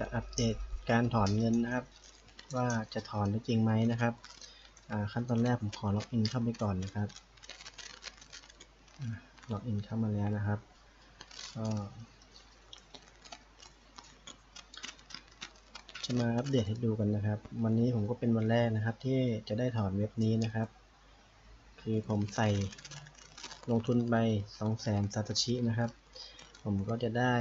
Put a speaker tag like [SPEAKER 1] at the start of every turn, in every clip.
[SPEAKER 1] จะอัปเดตการถอนเงินนะครับ ว่าจะถอนได้จริงไหมนะครับขั้นตอนแรกผมขอล็อกอินเข้าไปก่อนนะครับล็อกอินเข้ามาแล้วนะครับก็จะมาอัปเดตให้ดูกันนะครับ วันนี้ผมก็เป็นวันแรกนะครับ ที่จะได้ถอนเว็บนี้นะครับ คือผมใส่ลงทุนไป2 0 0 0 0 0ซาตชินะครับ ผมก็จะได้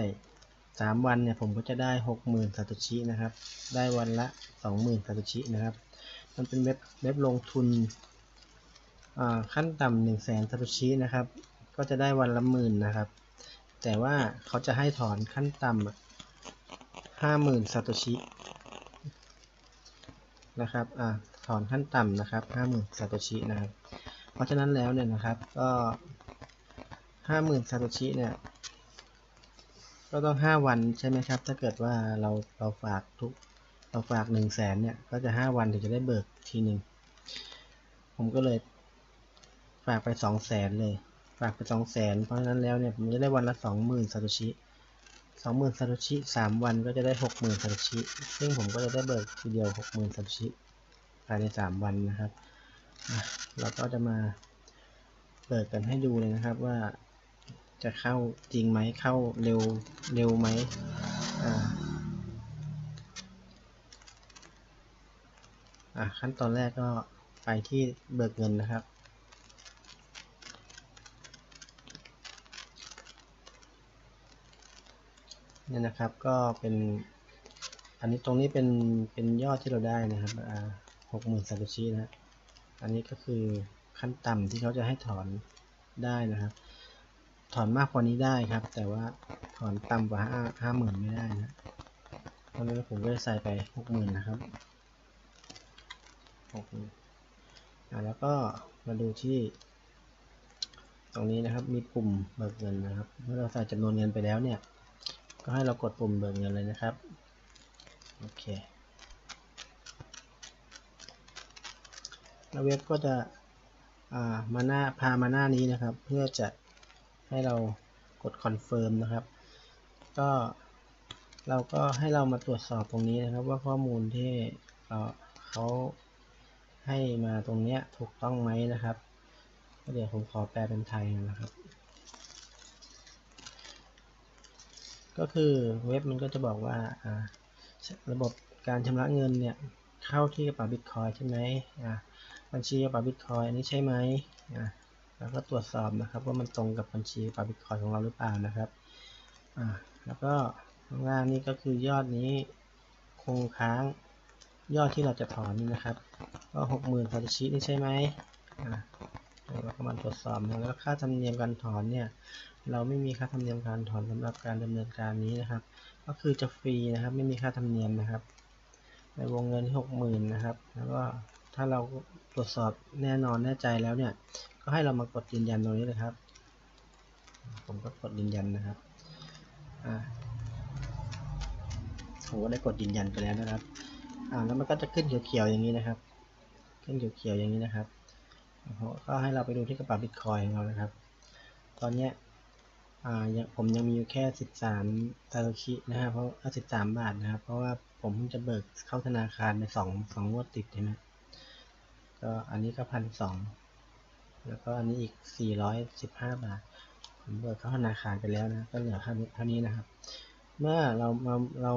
[SPEAKER 1] 3วันเนี่ยผมก็จะได้60,000ซาโตชินะครับ ได้วันละ20,000ซาโตชินะครับ มันเป็นเว็บเว็บลงทุนอ่าขั้นต่ำ1 0 0 0 0แสนซาโตชินะครับ ก็จะได้วันละหมื่นนะครับ แต่ว่าเขาจะให้ถอนขั้นต่ำห้าหมื่นซาโตชินะครับอถอนขั้นต่ำนะครับห้าหมื่นซาโตชินะครับ เพราะฉะนั้นแล้วเนี่ยนะครับ ก็ห้าหมื่นซาโตชิเนี่ย ก็ต้องห้าวันใช่ไหมครับ ถ้าเกิดว่าเราเราฝากทุกเราฝากหนึ่งแสนเนี่ย ก็จะห้าวันถึงจะได้เบิกทีหนึ่งผมก็เลยฝากไปสองแสนเลย ฝากไปสองแสนเพราะฉะนั้นแล้วเนี่ยผมจะได้วันละสองหมื่นซาโตชิสองหมื่นซาโตชิสามวันก็จะได้หกหมื่นซาโตชิซึ่งผมก็จะได้เบิกทีเดียวหกหมื่นซาโตชิภายในสามวันนะครับเราก็จะมาเปิดกันให้ดูเลยนะครับว่า จะเข้าจริงไหมเข้าเร็วเร็วไหมอ่าอะขั้นตอนแรกก็ไปที่เบิกเงินนะครับเนี่ยนะครับก็เป็นอันนี้ตรงนี้เป็นเป็นยอดที่เราได้นะครับอ่าหกหมื่นซาโตชินะอันนี้ก็คือขั้นต่ำที่เขาจะให้ถอนได้นะครับ ถอนมากกว่านี้ได้ครับ แต่ว่าถอนต่ำกว่าห้าห้าหมื่นไม่ได้นะเพราะนั้นผมก็ใส่ไปหกหมื่นนะครับหกหมื่นอ่าแล้วก็มาดูที่ ตรงนี้นะครับมีปุ่มเบิกเงินนะครับ เมื่อเราใส่จำนวนเงินไปแล้วเนี่ย ก็ให้เรากดปุ่มเบิกเงินเลยนะครับโอเคแล้วเว็บก็จะอ่ามาหน้าพามาหน้านี้นะครับ เพื่อจะ ให้เรากดคอนเฟิร์มนะครับ ก็เราก็ให้เรามาตรวจสอบตรงนี้นะครับ ว่าข้อมูลที่เเขาให้มาตรงเนี้ยถูกต้องไหมนะครับ เดี๋ยวผมขอแปลเป็นไทยนะครับ ก็คือเว็บมันก็จะบอกว่าระบบการชำระเงินเนี่ยเข้าที่กระเป๋าบิตคอยใช่ไหมบัญชีกระเป๋าบิตคอยอันนี้ใช่ไหมอ่า แล้วก็ตรวจสอบนะครับว่ามันตรงกับบัญชีกระเป๋าบิตคอยของเราหรือเปล่านะครับอ่าแล้วก็ข้างล่างนี่ก็คือยอดนี้คงค้างยอดที่เราจะถอนนี่นะครับ ก็หกหมื่นซาตชินี่ใช่ไหมอ่าเราก็มาตรวจสอบนะแล้วค่าธรรมเนียมการถอนเนี่ยเราไม่มีค่าธรรมเนียมการถอนสำหรับการดำเนินการนี้นะครับ ก็คือจะฟรีนะครับไม่มีค่าธรรมเนียมนะครับในวงเงินที่หกหมื่นนะครับ แล้วก็ถ้าเราตรวจสอบแน่นอนแน่ใจแล้วเนี่ย ก็ให้เรามากดยืนยันตรงนี้เลยครับ ผมก็กดยืนยันนะครับอ่าผมก็ได้กดยืนยันไปแล้วนะครับอ่าแล้วมันก็จะขึ้นเขียวๆอย่างนี้นะครับ ขึ้นเขียวๆอย่างนี้นะครับก็ให้เราไปดูที่กระเป๋าบิตคอยของเรานะครับ ตอนเนี้ยอ่ายังผมยังมีอยู่แค่สิบสามซาโตชินะครับเพราะสิบสามบาทนะครับ เพราะว่าผมจะเบิกเข้าธนาคารไปสองสองงวดติดใช่ไหมก็อันนี้ก็พันสอง แล้วก็อันนี้อีกสี่ร้อยสิบห้าบาท ผมเบิกเข้าธนาคารไปแล้วนะ ก็เหลือเท่านี้เท่านี้นะครับ เมื่อเราเราเรา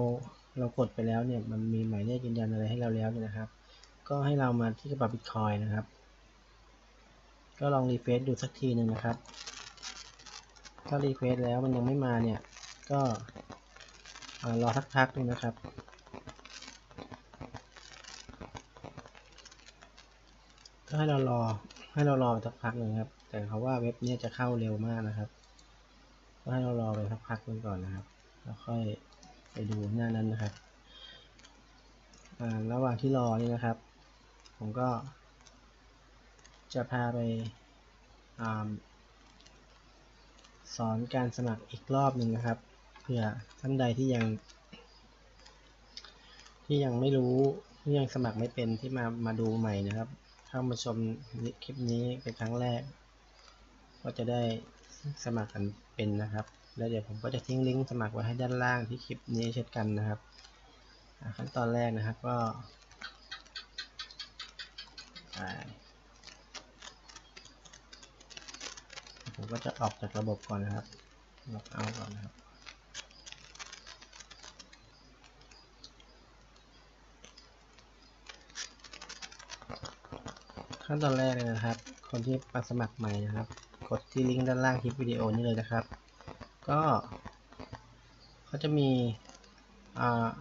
[SPEAKER 1] เรากดไปแล้วเนี่ย มันมีหมายเลขยืนยันอะไรให้เราแล้วเนี่ยนะครับ ก็ให้เรามาที่กระเป๋าบิตคอยนะครับ ก็ลองรีเฟซดูสักทีหนึ่งนะครับ ถ้ารีเควสแล้วมันยังไม่มาเนี่ย ก็รอสักพักหนึงนะครับก็ให้เรารอ ให้เรารอไปสักพักหนึ่งครับ แต่เขาว่าเว็บเนี้จะเข้าเร็วมากนะครับ ก็ให้เรารอไปสักพักหนึ่งก่อนนะครับ แล้วค่อยไปดูหน้านั้นนะครับระหว่างที่รอนี่นะครับ ผมก็ จะพาไปสอนการสมัครอีกรอบหนึ่งนะครับ เผื่อท่านใดที่ยัง ที่ยังไม่รู้ที่ยังสมัครไม่เป็นที่มามาดูใหม่นะครับ เข้ามาชมคลิปนี้เป็นครั้งแรก ก็จะได้สมัครกันเป็นนะครับ แล้วเดี๋ยวผมก็จะทิ้งลิงก์สมัครไว้ให้ด้านล่างที่คลิปนี้เช่นกันนะครับขั้นตอนแรกนะครับก็ผมก็จะออกจากระบบก่อนนะครับล็อกเอาก่อนนะครับ ขั้นตอนแรกเลยนะครับ คนที่มาสมัครใหม่นะครับ กดที่ลิงก์ด้านล่างคลิปวิดีโอนี้เลยนะครับ ก็เขาจะมี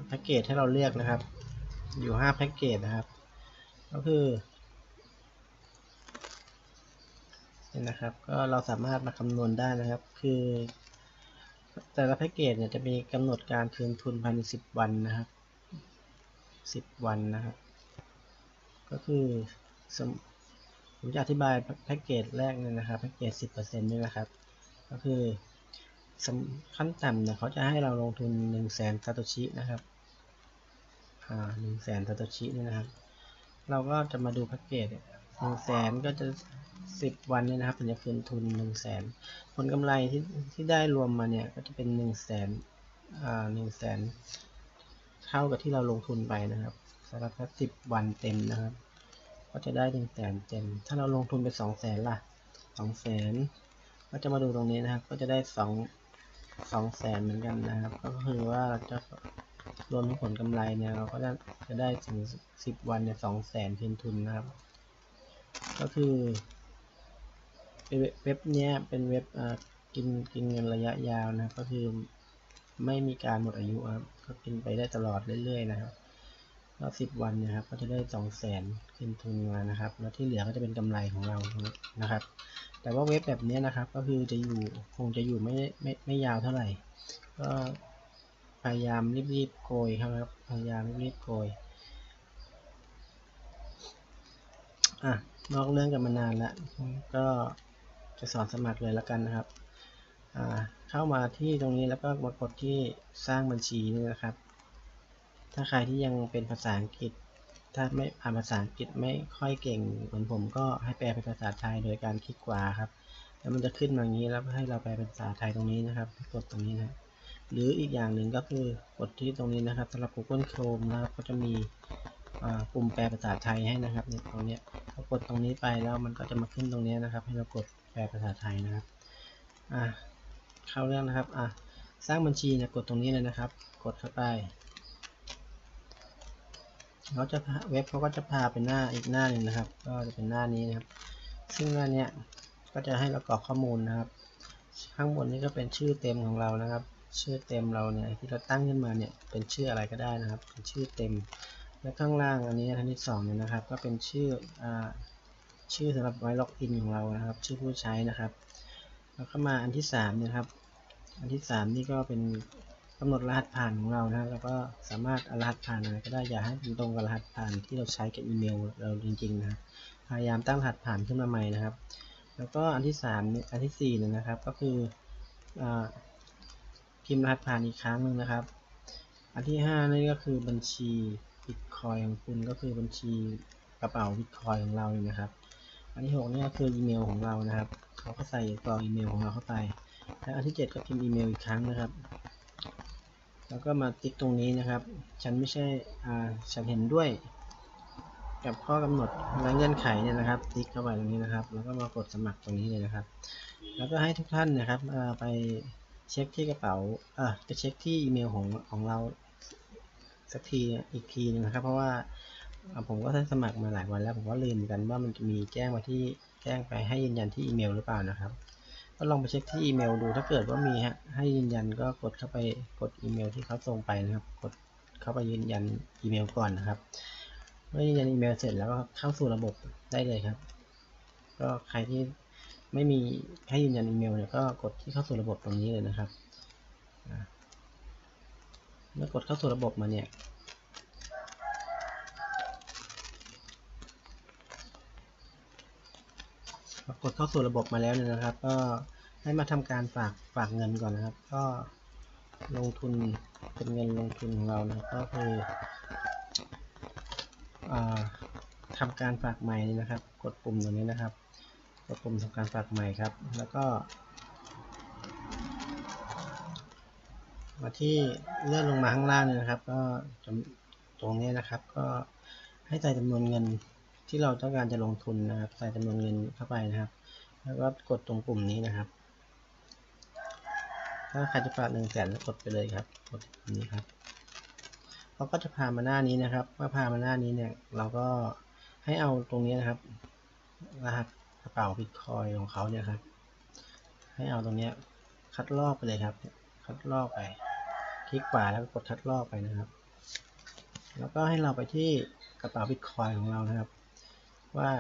[SPEAKER 1] แพ็กเกจให้เราเลือกนะครับ อยู่ 5 แพ็กเกจนะครับ ก็คือนี่นะครับ ก็เราสามารถมาคำนวณได้นะครับ คือ แต่ละแพ็กเกจเนี่ยจะมีกำหนดการคืนทุนภายใน 10 วันนะครับ 10 วันนะครับ ก็คือสม ผมจะอธิบายแพ็กเกจแรกเนี่ยนะครับแพ็กเกจ 10%นี่นะครับ ก็คือขั้นต่ำเนี่ยเขาจะให้เราลงทุน 1 0 0 0 0แสนซาโตชินะครับอ่าหนึ่งแสนซาโตชินี่นะครับ เราก็จะมาดูแพ็กเกจหนึ่งแสนก็จะสิบวันเนี่ยนะครับถึงจะคืนทุนหนึ่งแสนผลกำไรที่ที่ได้รวมมาเนี่ยก็จะเป็นหนึ่งแสนอ่าหนึ่งแสนเท่ากับที่เราลงทุนไปนะครับสำหรับสิบวันเต็มนะครับ ก็จะได้หนึ่งแสนเต็ม ถ้าเราลงทุนไปสองแสนล่ะสองแสนก็จะมาดูตรงนี้นะครับ ก็จะได้สองสองแสนเหมือนกันนะครับ ก็คือว่าเราจะรวมทั้งผลกำไรเนี่ยเราก็จะจะได้ถึง10วันเนี่ยสองแสนคืนทุนนะครับ ก็คือเว็บเนี้ยเป็นเว็บกินกินเงินระยะยาวนะก็คือไม่มีการหมดอายุครับก็กินไปได้ตลอดเรื่อยๆนะครับ ก็สิบวันนะครับก็จะได้สองแสนคืนทุนมานะครับ แล้วที่เหลือก็จะเป็นกำไรของเรานะครับ แต่ว่าเว็บแบบนี้นะครับ ก็คือจะอยู่คงจะอยู่ไม่ไม่ไม่ยาวเท่าไหร่ ก็พยายามรีบๆโกยครับ พยายามรีบๆโกยอะนอกเรื่องกันมานานแล้วก็จะสอนสมัครเลยแล้วกันนะครับ อ่าเข้ามาที่ตรงนี้แล้วก็มากดที่สร้างบัญชีนี่นะครับ ถ้าใครที่ยังเป็นภาษาอังกฤษ ถ้าไม่อ่านภาษาอังกฤษไม่ค่อยเก่งเหมือนผมก็ให้แปลเป็นภาษาไทยโดยการคลิกขวาครับ แล้วมันจะขึ้นมาอย่างนี้แล้วให้เราแปลเป็นภาษาไทยตรงนี้นะครับกดตรงนี้นะหรืออีกอย่างหนึ่งก็คือกดที่ตรงนี้นะครับสำหรับ Google Chrome นะครับก็จะมีปุ่มแปลภาษาไทยให้นะครับเนี่ยตรงนี้พอกดตรงนี้ไปแล้วมันก็จะมาขึ้นตรงนี้นะครับ ให้เรากดแปลภาษาไทยนะครับอ่าเข้าเรื่องนะครับอ่าสร้างบัญชีนี่ยกดตรงนี้เลยนะครับ กดเข้าไป เขาจะเว็บเขาก็จะพาไปหน้าอีกหน้าหนึ่งนะครับ ก็จะเป็นหน้านี้นะครับ ซึ่งหน้านี้ก็จะให้เรากรอกข้อมูลนะครับ ข้างบนนี้ก็เป็นชื่อเต็มของเรานะครับ ชื่อเต็มเราเนี่ยที่เราตั้งขึ้นมาเนี่ยเป็นชื่ออะไรก็ได้นะครับ เป็นชื่อเต็ม และข้างล่างอันนี้อันที่สองเนี่ยนะครับ ก็เป็นชื่ออ่าชื่อสำหรับไว้ล็อกอินของเรานะครับ ชื่อผู้ใช้นะครับแล้วก็มาอันที่สามนะครับ อันที่สามนี่ก็เป็น กำหนดรหัสผ่านของเรานะแล้วก็สามารถเอารหัสผ่านอะไรก็ได้อย่าให้มันตรงกับรหัสผ่านที่เราใช้กับอีเมลเราจริงๆนะพยายามตั้งรหัสผ่านขึ้นมาใหม่นะครับ แล้วก็อันที่สามอันที่สี่เนี่ยนะครับ ก็คืออพิมพ์รหัสผ่านอีกครั้งหนึ่งนะครับ อันที่ห้านี่ก็คือบัญชีบิตคอยของคุณก็คือบัญชีกระเป๋าบิตคอยของเราเลยนะครับ อันที่หกนี่ก็คืออีเมลของเรานะครับเขาก็ใส่กรอกอีเมลของเราเข้าไป แล้วอันที่เจ็ดก็พิมพ์อีเมลอีกครั้งนะครับ แล้วก็มาติ๊กตรงนี้นะครับ ฉันไม่ใช่อ่าฉันเห็นด้วย กับข้อกำหนดและเงื่อนไขเนี่ยนะครับ ติ๊กเข้าไปตรงนี้นะครับ แล้วก็มากดสมัครตรงนี้เลยนะครับ แล้วก็ให้ทุกท่านนะครับไปเช็คที่กระเป๋าอ่าไปเช็คที่อีเมลของของเราสักทีอีกทีนึงนะครับ เพราะว่าผมก็ได้สมัครมาหลายวันแล้วผมก็ลืมกันว่ามันจะมีแจ้งมาที่แจ้งไปให้ยืนยันที่อีเมลหรือเปล่านะครับ ก็ลองไปเช็คที่อีเมลดูถ้าเกิดว่ามีฮะให้ยืนยันก็กดเข้าไปกดอีเมลที่เขาส่งไปนะครับ กดเข้าไปยืนยันอีเมลก่อนนะครับเมื่อยืนยันอีเมลเสร็จแล้วก็เข้าสู่ระบบได้เลยครับ ก็ใครที่ไม่มีให้ยืนยันอีเมลเนี่ยก็กดที่เข้าสู่ระบบตรงนี้เลยนะครับเมื่อกดเข้าสู่ระบบมาเนี่ย กดเข้าสู่ระบบมาแล้วเนี่ยนะครับ ก็ให้มาทำการฝากฝากเงินก่อนนะครับ ก็ลงทุนเป็นเงินลงทุนของเรานะก็คืออทำการฝากใหม่นี่นะครับ กดปุ่มตรงนี้นะครับ กดปุ่มทำการฝากใหม่ครับ แล้วก็ มาที่เลื่อนลงมาข้างล่างเนี่ยนะครับ ก็ตรงนี้นะครับ ก็ให้ใส่จำนวนเงิน ที่เราต้องการจะลงทุนนะครับ ใส่จำนวนเงินเข้าไปนะครับ แล้วก็กดตรงปุ่มนี้นะครับ ถ้าใครจะฝากหนึ่งแสนกดไปเลยครับ กดปุ่มนี้ครับเขาก็จะพามาหน้านี้นะครับเมื่อพามาหน้านี้เนี่ย เราก็ให้เอาตรงนี้นะครับ รหัสกระเป๋าบิตคอยของเขาเนี่ยครับ ให้เอาตรงนี้คัดลอกไปเลยครับ คัดลอกไป คลิกขวาแล้วกดคัดลอกไปนะครับ แล้วก็ให้เราไปที่กระเป๋าบิตคอยของเรานะครับ ว่า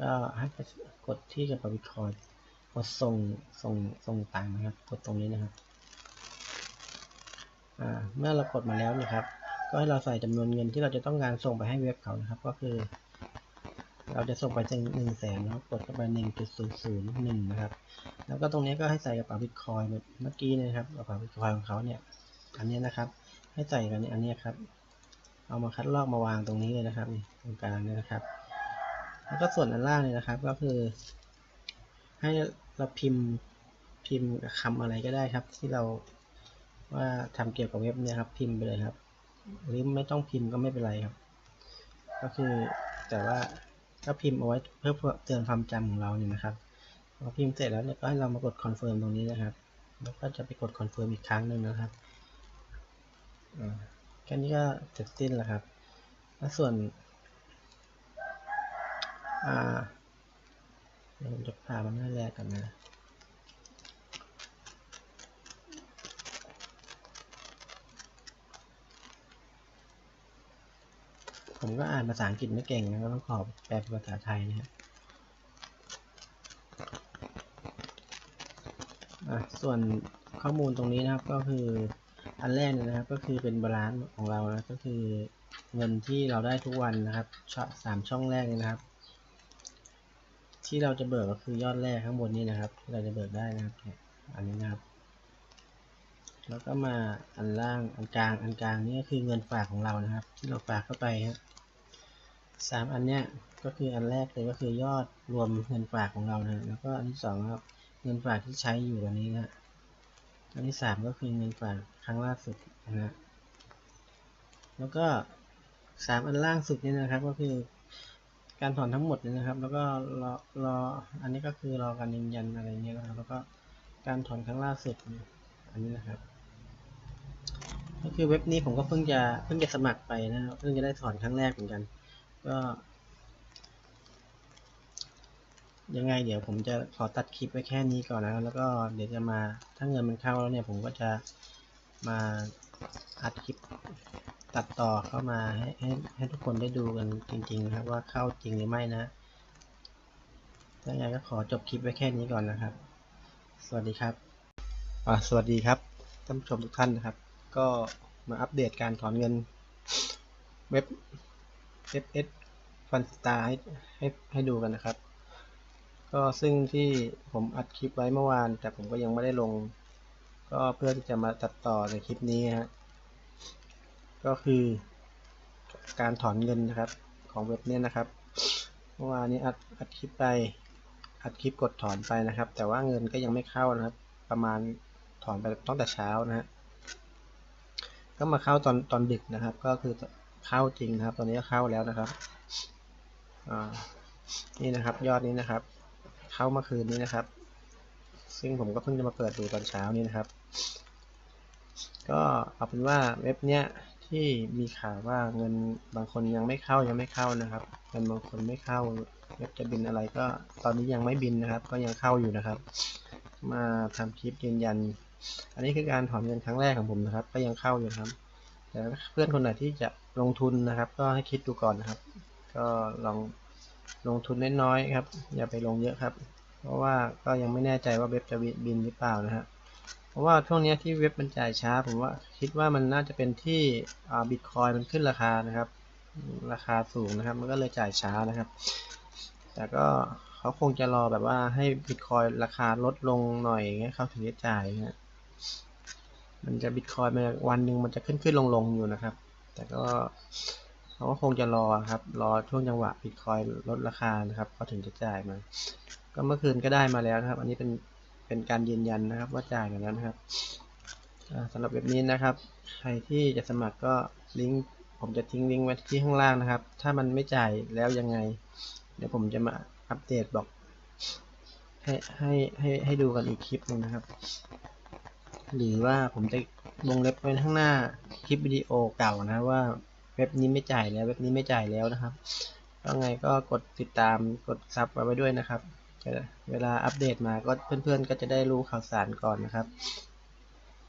[SPEAKER 1] ก็ให้ไปกดที่กระเป๋าบิตคอยกดส่งส่งส่งตังนะครับ กดตรงนี้นะครับเมื่อเรากดมาแล้วนะครับ ก็ให้เราใส่จำนวนเงินที่เราจะต้องการส่งไปให้เว็บเขานะครับ ก็คือ เราจะส่งไปจหนึ่งแสนแล้วกดเข้าไปหนึ่งจุดศูนย์ศูนย์หนึ่งนะครับ แล้วก็ตรงนี้ก็ให้ใส่กระเป๋าบิตคอยเมื่อกี้นะครับกระเป๋าบิตคอยของเขาเนี่ยอันนี้นะครับ ให้ใส่กันอันนี้ครับ เอามาคัดลอกมาวางตรงนี้เลยนะครับตรงกลางนี่นะครับ แล้วก็ส่วนอันล่างเนี่ยนะครับ ก็คือ ให้เราพิมพ์พิมพ์คำอะไรก็ได้ครับ ที่เราว่าทำเกี่ยวกับเว็บเนี่ยครับ พิมพ์ไปเลยครับ หรือไม่ต้องพิมพ์ก็ไม่เป็นไรครับ ก็คือแต่ว่าก็พิมพ์เอาไว้เพื่อเตือนความจำของเราเนี่ยนะครับพอพิมพ์เสร็จแล้วเนี่ยก็ให้เรามากดคอนเฟิร์มตรงนี้นะครับ แล้วก็จะไปกดคอนเฟิร์มอีกครั้งหนึ่งนะครับแค่นี้ก็เสร็จสิ้นแล้วครับ แล้วส่วน อ่าเดี๋ยวผมจะพามาหน้าแรกกันนะผมก็อ่านภาษาอังกฤษไม่เก่งนะก็ต้องขอแปลเป็นภาษาไทยนะครับส่วนข้อมูลตรงนี้นะครับก็คืออันแรกนะครับก็คือเป็นบาลานซ์ของเรานะก็คือเงินที่เราได้ทุกวันนะครับสามช่องแรกนี่นะครับ ที่เราจะเบิกก็คือยอดแรกข้างบนนี้นะครับ ที่เราจะเบิกได้นะครับอันนี้นะครับ แล้วก็มาอันล่างอันกลางอันกลางนี่ก็คือเงินฝากของเรานะครับ ที่เราฝากเข้าไปครับสามอันเนี้ยก็คืออันแรกเลยก็คือยอดรวมเงินฝากของเรานะแล้วก็อันที่สองครับเงินฝากที่ใช้อยู่ตอนนี้นะอันที่สามก็คือเงินฝากครั้งล่าสุดนะฮะแล้วก็สามอันล่างสุดนี่นะครับก็คือ การถอนทั้งหมดนี่นะครับ แล้วก็รอรออันนี้ก็คือรอการยืนยันอะไรเงี้ยนะครับ แล้วก็การถอนครั้งล่าสุดอันนี้นะครับ ก็คือเว็บนี้ผมก็เพิ่งจะเพิ่งจะสมัครไปนะครับเพิ่งจะได้ถอนครั้งแรกเหมือนกัน ก็ยังไงเดี๋ยวผมจะขอตัดคลิปไว้แค่นี้ก่อนนะแล้วก็เดี๋ยวจะมาถ้าเงินมันเข้าแล้วเนี่ยผมก็จะมา อัดคลิปตัดต่อเข้ามาให้ให้ให้ทุกคนได้ดูกันจริงๆนะครับว่าเข้าจริงหรือไม่นะถ้าอย่างไรก็ขอจบคลิปไว้แค่นี้ก่อนนะครับ สวัสดีครับอ่าสวัสดีครับท่านผู้ชมทุกท่านนะครับ ก็มาอัปเดตการถอนเงินเว็บ FS Fun Star ให้ให้ให้ดูกันนะครับ ก็ซึ่งที่ผมอัดคลิปไว้เมื่อวาน แต่ผมก็ยังไม่ได้ลง ก็เพื่อที่จะมาตัดต่อในคลิปนี้ฮะก็คือการถอนเงินนะครับของเว็บนี้นะครับเมื่อวานนี้อัดอัดคลิปไปอัดคลิปกดถอนไปนะครับ แต่ว่าเงินก็ยังไม่เข้านะครับ ประมาณถอนไปตั้งแต่เช้านะฮะก็มาเข้าตอนตอนดึกนะครับ ก็คือเข้าจริงนะครับ ตอนนี้ก็เข้าแล้วนะครับนี่นะครับยอดนี้นะครับ เข้าเมื่อคืนนี้นะครับ ซึ่งผมก็เพิ่งจะมาเปิดดูตอนเช้านี้นะครับ ก็เอาเป็นว่าเว็บเนี้ยที่มีข่าวว่าเงินบางคนยังไม่เข้ายังไม่เข้านะครับเงินบางคนไม่เข้าเว็บจะบินอะไรก็ตอนนี้ยังไม่บินนะครับ ก็ยังเข้าอยู่นะครับ มาทำคลิปยืนยัน อันนี้คือการถอนเงินครั้งแรกของผมนะครับ ก็ยังเข้าอยู่ครับ แต่เพื่อนคนไหนที่จะลงทุนนะครับ ก็ให้คิดดูก่อนนะครับ ก็ลองลงทุนน้อยๆครับ อย่าไปลงเยอะครับ เพราะว่าก็ยังไม่แน่ใจว่าเว็บจะบินหรือเปล่านะฮะ เพราะว่าช่วงนี้ที่เว็บมันจ่ายช้า ผมว่าคิดว่ามันน่าจะเป็นที่บิตคอยมันขึ้นราคานะครับ ราคาสูงนะครับ มันก็เลยจ่ายช้านะครับ แต่ก็เขาคงจะรอแบบว่าให้บิตคอยราคาลดลงหน่อยเงี้ยเขาถึงจะจ่ายนะมันจะบิตคอยมาวันหนึ่งมันจะขึ้นขึ้นลงลงอยู่นะครับ แต่ก็เขาก็คงจะรอครับ รอช่วงจังหวะบิตคอยลดราคานะครับเขาถึงจะจ่ายมา ก็เมื่อคืนก็ได้มาแล้วนะครับ อันนี้เป็น เป็นการยืนยันนะครับว่าจ่ายมาแล้นะครับสำหรับเว็บนี้นะครับ ใครที่จะสมัครก็ลิงก์ผมจะทิ้งลิงก์ไว้ที่ข้างล่างนะครับ ถ้ามันไม่จ่ายแล้วยังไง เดี๋ยวผมจะมาอัปเดตบอก ให้ให้ให้ให้ดูกันอีกคลิปหนึงนะครับ หรือว่าผมจะวงเล็บไว้ข้างหน้าคลิปวิดีโอเก่านะว่าเว็บนี้ไม่จ่ายแล้วเว็บนี้ไม่จ่ายแล้วนะครับก็ไงก็กดติดตามกดซับไว้ด้วยนะครับ เวลาอัปเดตมาก็เพื่อนๆ ก็จะได้รู้ข่าวสารก่อนนะครับ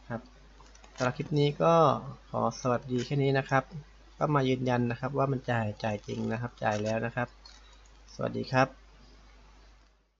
[SPEAKER 1] ครับสำหรับคลิปนี้ก็ขอสวัสดีแค่นี้นะครับ ก็มายืนยันนะครับว่ามันจ่ายจ่ายจริงนะครับ จ่ายแล้วนะครับ สวัสดีครับ